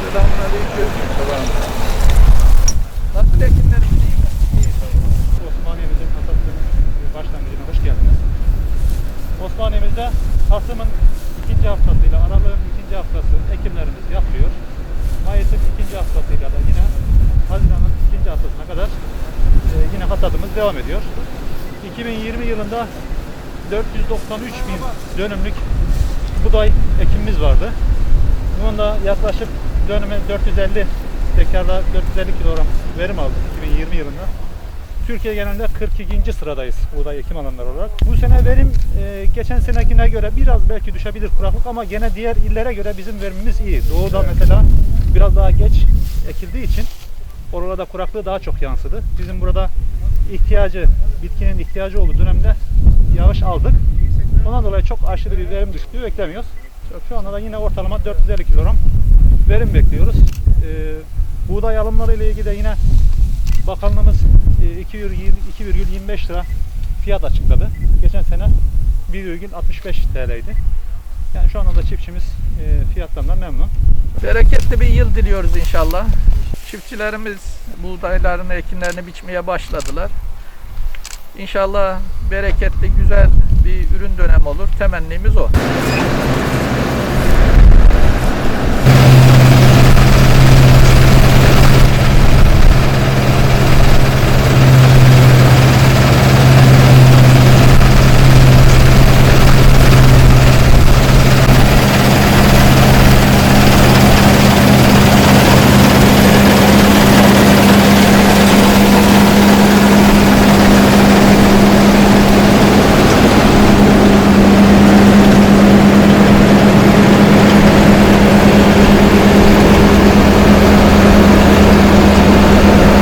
Selamünaleyküm. Nasıl ekinlerimiz iyi mi? Osmaniye'mizin hasatının başlangıcına hoş geldiniz. Osmaniye'mizde Kasım'ın ikinci haftasıyla Aralık'ın ikinci haftası ekimlerimiz yapılıyor. Mayıs'ın ikinci haftasıyla da yine Haziran'ın ikinci haftasına kadar e, yine hasatımız devam ediyor. 2020 yılında 493 bin dönümlük buğday ekimimiz vardı. Bunun da yaklaşık dönüme 450 dekarda 450 kilogram verim aldık 2020 yılında. Türkiye genelinde 42. sıradayız buğday ekim alanları olarak. Bu sene verim e, geçen senekine göre biraz belki düşebilir kuraklık ama gene diğer illere göre bizim verimimiz iyi. Doğuda mesela biraz daha geç ekildiği için oralarda kuraklığı daha çok yansıdı. Bizim burada ihtiyacı, bitkinin ihtiyacı olduğu dönemde yağış aldık. Dolayı çok aşırı bir verim düşüklüğü beklemiyoruz. Şu anda da yine ortalama 450 kilogram verim bekliyoruz. Ee, buğday alımları ile ilgili de yine bakanlığımız e, 2,20 2,25 lira fiyat açıkladı. Geçen sene 1,65 TL'ydi. Yani şu anda da çiftçimiz e, fiyatlarından memnun. Bereketli bir yıl diliyoruz inşallah. Çiftçilerimiz buğdaylarını, ekinlerini biçmeye başladılar. İnşallah bereketli, güzel dönemi olur. Temennimiz o.